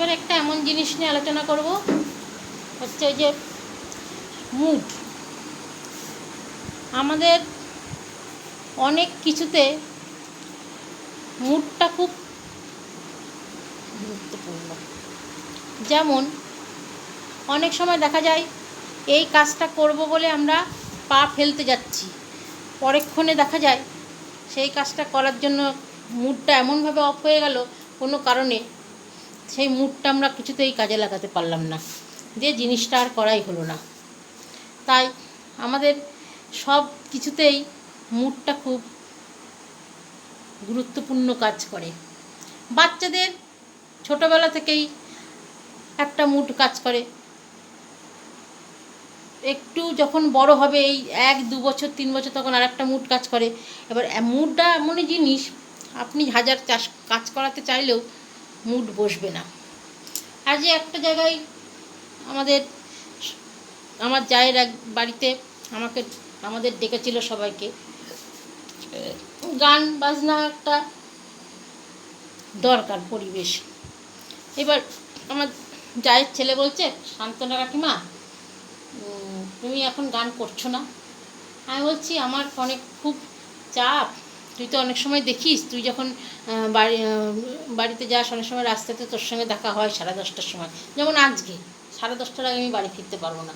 এবার একটা এমন জিনিস নিয়ে আলোচনা করব। হচ্ছে যে মুড। আমাদের অনেক কিছুতে মুডটা খুব গুরুত্বপূর্ণ। যেমন অনেক সময় দেখা যায়, এই কাজটা করব বলে আমরা পা ফেলতে যাচ্ছি। পরেক্ষণে দেখা যায়, সেই কাজটা করার জন্য মুডটা এমনভাবে অফ হয়ে গেল কোনো কারণে। সেই মুডটা আমরা কিছুতেই কাজে লাগাতে পারলাম না। যে জিনিসটা আর করাই হলো না। তাই আমাদের সব কিছুতেই মুডটা খুব গুরুত্বপূর্ণ কাজ করে। বাচ্চাদের ছোটোবেলা থেকেই একটা মুড কাজ করে। একটু যখন বড় হবে এই এক, দু বছর, তিন বছর তখন আর একটা মুড কাজ করে। এবার মুডটা এমনই জিনিস, আপনি হাজার চাষ কাজ করাতে চাইলেও মুড বসবে না। আজ একটা জায়গায় আমাদের, আমার জায়ের এক বাড়িতে আমাকে, আমাদের ডেকেছিল সবাইকে। গান, বাজনা একটা দরকার পরিবেশ। এবার আমার জায়ের ছেলে বলছে, শান্তনা কাকিমা তুমি এখন গান করছ না? আমি বলছি, আমার অনেক খুব চাপ। তুই তো অনেক সময় দেখিস, তুই যখন বাড়ি বাড়িতে যাস, অনেক সময় রাস্তাতে তোর সঙ্গে দেখা হয় সাড়ে দশটার সময়। যেমন আজকে, সাড়ে দশটার আগে আমি বাড়ি ফিরতে পারব না।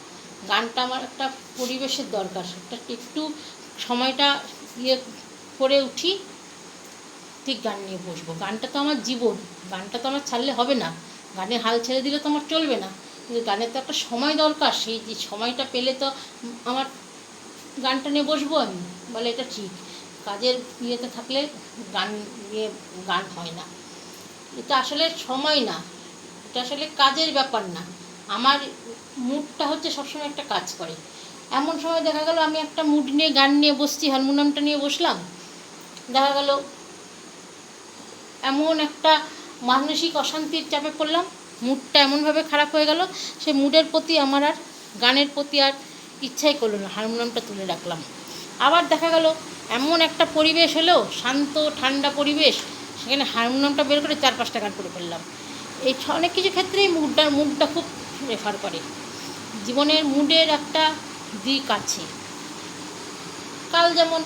গানটা আমার একটা পরিবেশের দরকার, একটা একটু সময়টা ইয়ে করে উঠি, ঠিক গান নিয়ে বসবো। গানটা তো আমার জীবন, গানটা তো আমার ছাড়লে হবে না। গানের হাল ছেড়ে দিলে তো আমার চলবে না। কিন্তু গানের তো একটা সময় দরকার, সেই যে সময়টা পেলে তো আমার গানটা নিয়ে বসবো আমি, বলে এটা ঠিক। কাজের ইয়েতে থাকলে গান ইয়ে গান হয় না। এটা আসলে সময় না। এটা আসলে কাজের ব্যাপার না। আমার মুডটা হচ্ছে সবসময় একটা কাজ করে। এমন সময় দেখা গেল আমি একটা মুড নিয়ে, গান নিয়ে বসছি, হারমোনিয়ামটা নিয়ে বসলাম। দেখা গেল এমন একটা মানসিক অশান্তির চাপে পড়লাম। মুডটা এমনভাবে খারাপ হয়ে গেল, সে মুডের প্রতি আমার আর গানের প্রতি আর ইচ্ছাই করল না। হারমোনিয়ামটা তুলে রাখলাম। আবার দেখা গেল, এমন একটা পরিবেশ হলো শান্ত, ঠান্ডা পরিবেশ, সেখানে হারমোনিয়ামটা বের করে চার পাঁচটা গান করে ফেললাম। এই অনেক কিছু ক্ষেত্রেই মুডটা মুডটা খুব রেফার করে। জীবনের মুডের একটা দিক আছে। কাল যেমন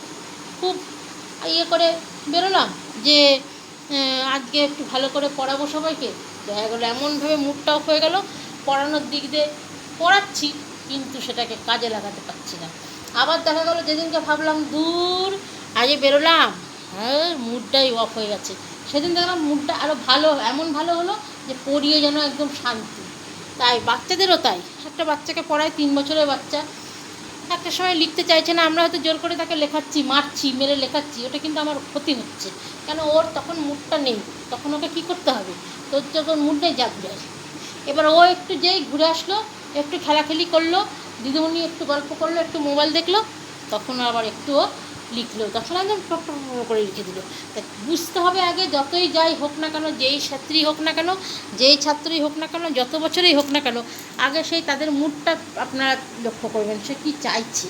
খুব ইয়ে করে বেরোলাম যে আজকে একটু ভালো করে পড়াবো সবাইকে। দেখা গেলো এমনভাবে মুডটা অফ হয়ে গেল, পড়ানোর দিক দিয়ে পড়াচ্ছি, কিন্তু সেটাকে কাজে লাগাতে পারছি না। আবার দেখা গেলো যেদিনকে ভাবলাম, দূর আজকে বেরোলাম। হ্যাঁ মুডটাই অফ হয়ে গেছে। সেদিন দেখলাম মুডটা আরও ভালো, এমন ভালো হলো যে পড়িয়ে যেন একদম শান্তি। তাই, বাচ্চাদেরও তাই। একটা বাচ্চাকে পড়ায় তিন বছরের বাচ্চা। একটা সময় লিখতে চাইছে না, আমরা হয়তো জোর করে তাকে লেখাচ্ছি, মারছি, মেরে লেখাচ্ছি, ওটা কিন্তু আমার ক্ষতি হচ্ছে। কেন, ওর তখন মুডটা নেই। তখন ওকে কী করতে হবে? তোর যখন মুড নেই যা ঘুরে এবার ও একটু যেই ঘুরে আসলো, একটু খেলাখেলি করল দিদিমণি একটু গল্প করল, একটু মোবাইল দেখল, তখন আবার একটু ও লিখলো। তখন একদম টপ করে লিখে দিল। তা বুঝতে হবে আগে, যতই যাই হোক না কেন, যেই ছাত্রী হোক না কেন, যেই ছাত্রই হোক না কেন, যত বছরই হোক না কেন, আগে সেই তাদের মুডটা আপনারা লক্ষ্য করবেন, সে কী চাইছে।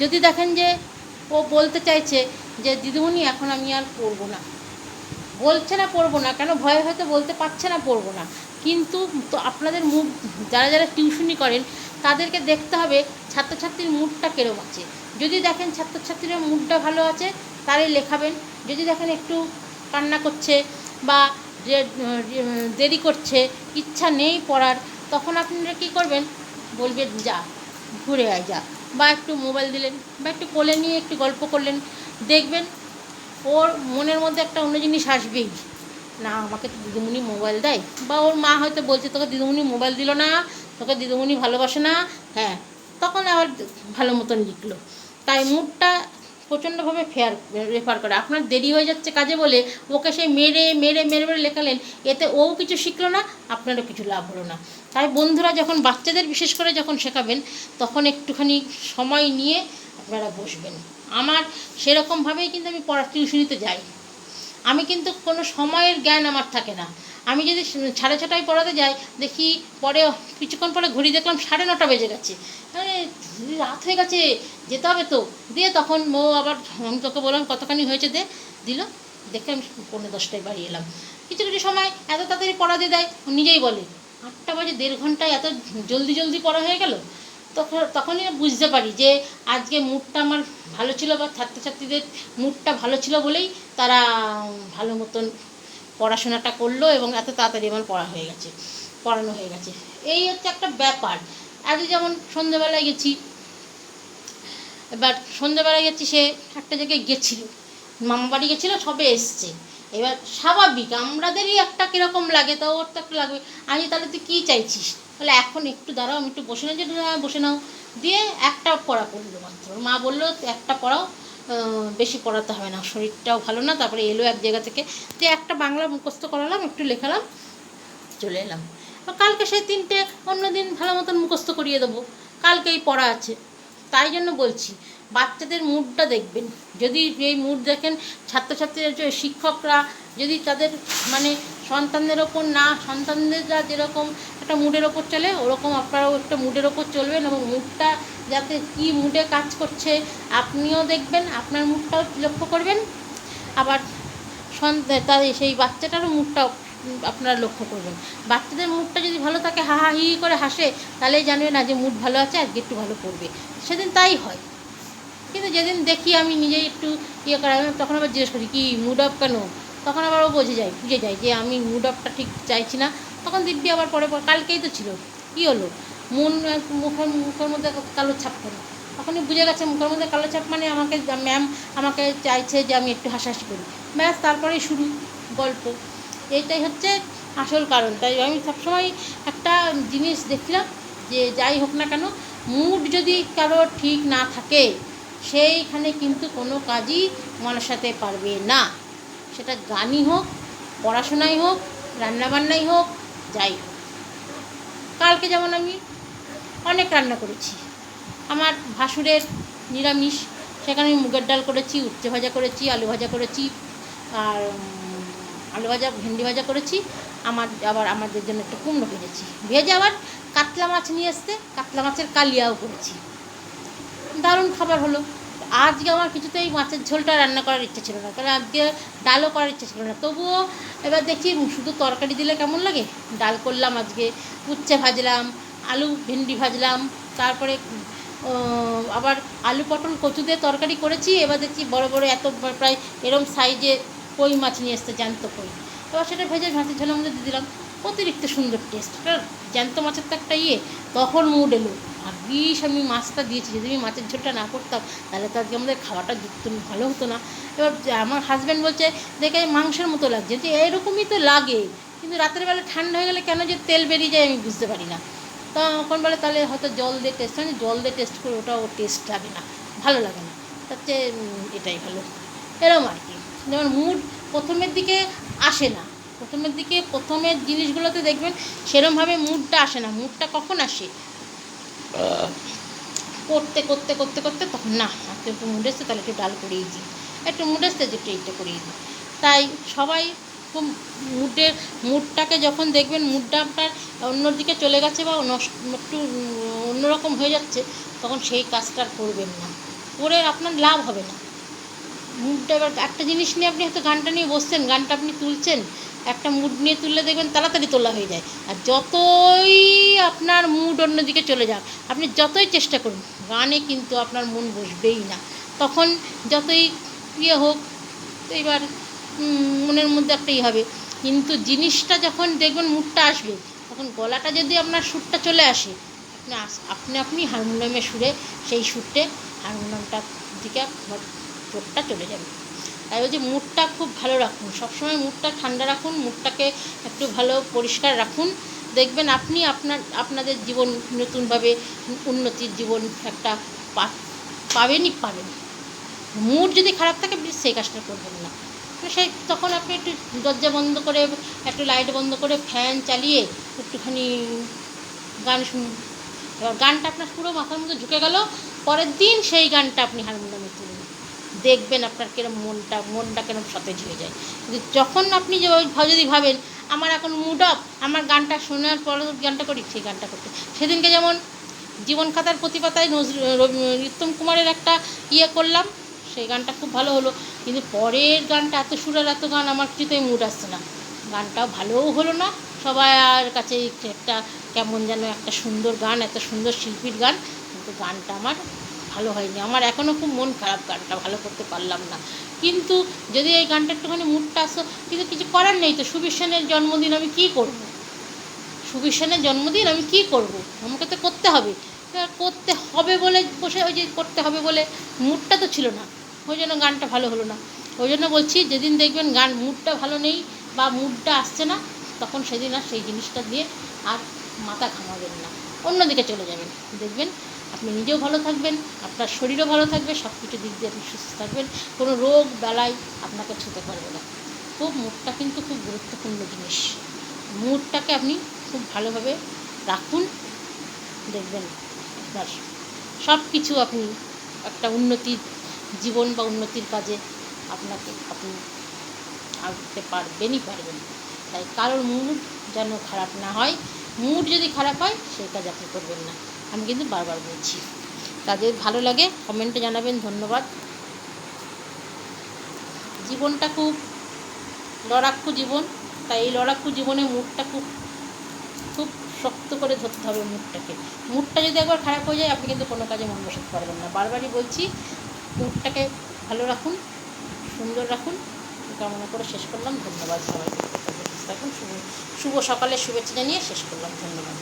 যদি দেখেন যে ও বলতে চাইছে যে, দিদিমণি, এখন আমি আর পড়ব না। বলছে না পড়ব না, কেন? ভয়ে হয়তো বলতে পারছে না পড়ব না। কিন্তু তো আপনাদের মুখ, যারা যারা টিউশনি করেন তাদেরকে দেখতে হবে ছাত্রছাত্রীর মুডটা কীরকম আছে। যদি দেখেন ছাত্রছাত্রীর মুডটা ভালো আছে তাহলে লেখাবেন। যদি দেখেন একটু কান্না করছে বা দেরি করছে, ইচ্ছা নেই পড়ার, তখন আপনারা কী করবেন? বলবেন, যা, ঘুরে আয়, যা। বা একটু মোবাইল দিলেন, বা একটু কোলে নিয়ে একটু গল্প করলেন, দেখবেন ওর মনের মধ্যে একটা অন্য জিনিস আসবেই। না, আমাকে তো দিদিমণি মোবাইল দেয়, বা ওর মা হয়তো বলছে, তোকে দিদিমণি মোবাইল দিল না তোকে দিদিমণি ভালোবাসে না? হ্যাঁ। তখন আবার ভালো মতন লিখলো। তাই মুডটা প্রচণ্ডভাবে ফেয়ার, রেফার করে। আপনার দেরি হয়ে যাচ্ছে কাজে বলে ওকে সেই মেরে মেরে মেরে মেরে লেখালেন। এতে ও কিছু শিখলো না, আপনারও কিছু লাভ হলো না। তাই বন্ধুরা যখন বাচ্চাদের বিশেষ করে যখন শেখাবেন, তখন একটুখানি সময় নিয়ে আপনারা বসবেন। আমার সেরকমভাবেই কিন্তু আমি পড়া, টিউশনিতে যাই। আমি কিন্তু কোনো সময়ের জ্ঞান আমার থাকে না। আমি যদি সাড়ে ছটায় পড়াতে যাই, দেখি পরে, কিছুক্ষণ পরে ঘড়ি দেখলাম সাড়ে নটা বেজে গেছে। আরে রাত হয়ে গেছে, যেতে হবে তো। দিয়ে তখন ও আবার, আমি তোকে বললাম, কতখানি হয়েছে দে? দিল। দেখে আমি পৌনে দশটায় বাড়ি এলাম। কিছু কিছু সময় এত তাড়াতাড়ি পড়া দিয়ে দেয় নিজেই বলে, আটটা বাজে, দেড় ঘন্টায় এত জলদি জলদি পড়া হয়ে গেল? তখন, তখনই বুঝতে পারি যে, আজকে মুডটা আমার ভালো ছিল বা ছাত্রছাত্রীদের মুডটা ভালো ছিল বলেই তারা, ভালো মতন পড়াশোনাটা করল এবং এত তাড়াতাড়ি আমার পড়া হয়ে গেছে পড়ানো হয়ে গেছে। এই হচ্ছে একটা ব্যাপার। আজ যেমন সন্ধ্যেবেলায় গেছি এবার সন্ধ্যেবেলায় গেছি সে একটা জায়গায় গেছিল মামা বাড়ি গেছিল সবে এসছে। এবার স্বাভাবিক আমাদেরই একটা কীরকম লাগে তা ওর তো একটা লাগবে। আমি তাহলে তুই কী চাইছিস? তাহলে এখন একটু দাঁড়াও আমি একটু বসে নাও যে "হ্যাঁ, বসে নাও। দিয়ে একটা পড়া পড়ল মাত্র। মা বলল একটা পড়াও বেশি পড়াতে হবে না, শরীরটাও ভালো না, তারপরে এলো এক জায়গা থেকে। তো একটা বাংলা মুখস্থ করালাম, একটু লেখালাম, চলে এলাম। কালকে সেই তিনটে অন্য দিন ভালো মতন মুখস্থ করিয়ে দেবো। কালকেই পড়া আছে। তাই জন্য বলছি, বাচ্চাদের মুডটা দেখবেন। যদি এই মুড দেখেন, ছাত্রছাত্রীরা যে শিক্ষকরা, যদি তাদের মানে সন্তানদের ওপর না সন্তানদেররা যেরকম একটা মুডের ওপর চলে, ওরকম আপনারাও একটা মুডের ওপর চলবেন এবং মুডটা যাতে কী মুডে কাজ করছে, আপনিও দেখবেন, আপনার মুডটাও লক্ষ্য করবেন। আবার সন্তান তাই সেই বাচ্চাটারও মুডটাও আপনারা লক্ষ্য করবেন। বাচ্চাদের মুডটা যদি ভালো থাকে, হা, হি হি করে হাসে, তাহলেই জানবে না যে মুড ভালো আছে, আজকে একটু ভালো করবে। সেদিন তাই হয়। কিন্তু যেদিন দেখি আমি নিজেই একটু ইয়ে করা তখন আবার জিজ্ঞেস করি, কি মুড অফ কেন? তখন আবার ও বুঝে যায় বুঝে যায় যে আমি মুড অফটা ঠিক চাইছি না। তখন দিব্যি আবার পরে, পর, কালকেই তো ছিল, কী হলো? মন মুখের মুখের মধ্যে কালো ছাপ করে তখনই বুঝে গেছে মুখের মধ্যে কালো ছাপ মানে আমাকে ম্যাম আমাকে চাইছে যে আমি একটু হাসাহাসি করি। ব্যাস, তারপরেই শুরু গল্প। এইটাই হচ্ছে আসল কারণ। তাই আমি সবসময় একটা জিনিস দেখলাম যে যাই হোক না কেন মুড যদি কারও ঠিক না থাকে, সেইখানে কিন্তু কোনো কাজই মনসাতে পারবে না। সেটা গানই হোক, পড়াশোনাই হোক, রান্নাবান্নাই হোক, যাই হোক। কালকে যেমন আমি অনেক রান্না করেছি। আমার ভাসুরের নিরামিষ, সেখানে আমি মুগের ডাল করেছি, উচ্ছে ভাজা করেছি, আলু ভাজা করেছি, আর আলু ভাজা, ভেন্ডি ভাজা করেছি, আমার, আবার আমাদের জন্য একটু কুমড়ো ভেজেছি। ভেজে আবার কাতলা মাছ নিয়ে আসতে কাতলা মাছের কালিয়াও করেছি। দারুণ খাবার হলো। আজকে আমার কিছুতেই মাছের ঝোলটা রান্না করার ইচ্ছে ছিল না, কারণ আজকে ডালও করার ইচ্ছে ছিল না। তবুও এবার দেখি শুধু তরকারি দিলে কেমন লাগে? ডাল করলাম আজকে, উচ্ছে ভাজলাম আলু, ভেন্ডি ভাজলাম, তারপরে আবার আলু পটল কচু দিয়ে তরকারি করেছি, এবার দেখছি বড় বড় এত প্রায় এরম সাইজে কই মাছ নিয়ে এসছে জ্যান্ত কই। এবার সেটা ভেজে মাছের ঝোলের মধ্যে দিয়ে দিলাম, অতিরিক্ত সুন্দর টেস্ট জ্যান্ত মাছের তো একটা ইয়ে তখন মুড এলো। বিষ আমি মাছটা দিয়েছি, যদি আমি মাছের ঝোলটা না করতাম, তাহলে তো আজকে আমাদের খাওয়াটা যুক্ত ভালো হতো না। এবার আমার হাজব্যান্ড বলছে, দেখে মাংসের মতো লাগছে। যে এরকমই তো লাগে, কিন্তু রাতের বেলা ঠান্ডা হয়ে গেলে কেন যে তেল বেরিয়ে যায় আমি বুঝতে পারি না। তখন বলে তাহলে হয়তো জল দিয়ে টেস্ট হয় জল দিয়ে টেস্ট করে ওটা ও টেস্ট লাগে না, ভালো লাগে না। তার চেয়ে এটাই ভালো। এরম আর কি। যেমন মুড প্রথমের দিকে আসে না। প্রথমের দিকে প্রথমের জিনিসগুলোতে দেখবেন সেরমভাবে মুডটা আসে না। মুডটা কখন আসে? করতে করতে করতে করতে তখন না একটু মুড এসছে তাহলে একটু ডাল করিয়ে দিই একটু মুড এসছে যে একটু এইটা করিয়ে দিই তাই সবাই খুব মুডের, মুডটাকে যখন দেখবেন মুডটা আপনার অন্যদিকে চলে গেছে বা একটু অন্যরকম হয়ে যাচ্ছে, তখন সেই কাজটা করবেন না। করে আপনার লাভ হবে না। মুডটা এবার একটা জিনিস নিয়ে আপনি হয়তো গানটা নিয়ে বসছেন, গানটা আপনি তুলছেন, একটা মুড নিয়ে তুললে দেখবেন তাড়াতাড়ি তোলা হয়ে যায়। আর যতই আপনার মুড অন্যদিকে চলে যাক, আপনি যতই চেষ্টা করুন, গানে কিন্তু আপনার মন বসবেই না। তখন যতই ইয়ে হোক তো এবার মনের মধ্যে একটা ইয়ে হবে। কিন্তু জিনিসটা যখন দেখবেন মুডটা আসবে, তখন গলাটা যদি আপনার সুরটা চলে আসে, আপনি আপনি আপনি হারমোনিয়ামের সুরে সেই সুরটে হারমোনিয়ামটার দিকে চোখটা চলে যাবে। তাই বলছি মুডটা খুব ভালো রাখুন, সবসময় মুডটা ঠান্ডা রাখুন, মুডটাকে একটু ভালো পরিষ্কার রাখুন। দেখবেন আপনি আপনার, আপনাদের জীবন নতুনভাবে উন্নতির জীবন একটা পাবেনই পাবেন। মুড যদি খারাপ থাকে সেই কাজটা করবেন না। তো সেই তখন আপনি একটু দরজা বন্ধ করে, একটু লাইট বন্ধ করে ফ্যান চালিয়ে একটুখানি গান শুনুন এবার গানটা আপনার পুরো মাথার মধ্যে ঢুকে গেল, পরের দিন সেই গানটা আপনি হারমোনিয়ামে তুলুন। দেখবেন আপনার কিরম মনটা মনটা কেরম সতেজ হয়ে যায়। যখন আপনি যে যদি ভাবেন, আমার এখন মুড অফ আমার গানটা শোনার পর গানটা করি, সেই গানটা করতে। সেদিনকে যেমন জীবন খাতার প্রতিপাতায় নজরুল উত্তম কুমারের একটা ইয়ে করলাম সেই গানটা খুব ভালো হলো। কিন্তু পরের গানটা এত সুরের এত গান আমার কিছুতেই মুড আসছে না। গানটাও ভালোও হলো না, সবার কাছে একটা কেমন যেন একটা সুন্দর গান, এত সুন্দর শিল্পীর গান। কিন্তু গানটা আমার ভালো হয়নি। আমার এখনও খুব মন খারাপ গানটা, ভালো করতে পারলাম না। কিন্তু যদি এই গানটা একটুখানি মুডটা আসো, কিন্তু কিছু করার নেই তো। সুবীর সেনের জন্মদিন আমি কী করব? সুবীর সেনের জন্মদিন আমি কী করব? আমাকে তো করতে হবে। করতে হবে বলে বসে ওই যে করতে হবে বলে মুডটা তো ছিল না। ওই জন্য গানটা ভালো হলো না। ওই জন্য বলছি, যেদিন দেখবেন গান মুডটা ভালো নেই বা মুডটা আসছে না, তখন সেদিন আর সেই জিনিসটা দিয়ে আর মাথা ঘামাবেন না। অন্যদিকে চলে যাবেন। দেখবেন আপনি নিজেও ভালো থাকবেন, আপনার শরীরও ভালো থাকবে সব কিছু দিক দিয়ে আপনি সুস্থ থাকবেন, কোনো রোগ বেলায় আপনাকে ছুতে পারবে না। খুব মুডটা কিন্তু খুব গুরুত্বপূর্ণ জিনিস। মুডটাকে আপনি খুব ভালোভাবে রাখুন, দেখবেন আপনার সব কিছু আপনি একটা উন্নতির জীবন বা উন্নতির কাজে আপনাকে আপনি আগতে পারবেনই পারবেন। তাই কারোর মুড যেন খারাপ না হয় মুড যদি খারাপ হয়, সেই কাজ আপনি করবেন না। আমি কিন্তু বারবার বলছি। তাদের ভালো লাগে কমেন্টে জানাবেন, ধন্যবাদ। জীবনটা খুব লড়াক্কু জীবন, তাই এই লড়াক্কু জীবনে মুডটা খুব খুব শক্ত করে ধরতে হবে মুডটাকে মুডটা যদি একবার খারাপ হয়ে যায়, আপনি কিন্তু কোনো কাজে মন বসাতে পারবেন না। বারবারই বলছি মুডটাকে ভালো রাখুন, সুন্দর রাখুন। কামনা করে শেষ করলাম। ধন্যবাদ সবাইকে। থাকুন, শুভ শুভ সকালে শুভেচ্ছা জানিয়ে শেষ করলাম। ধন্যবাদ।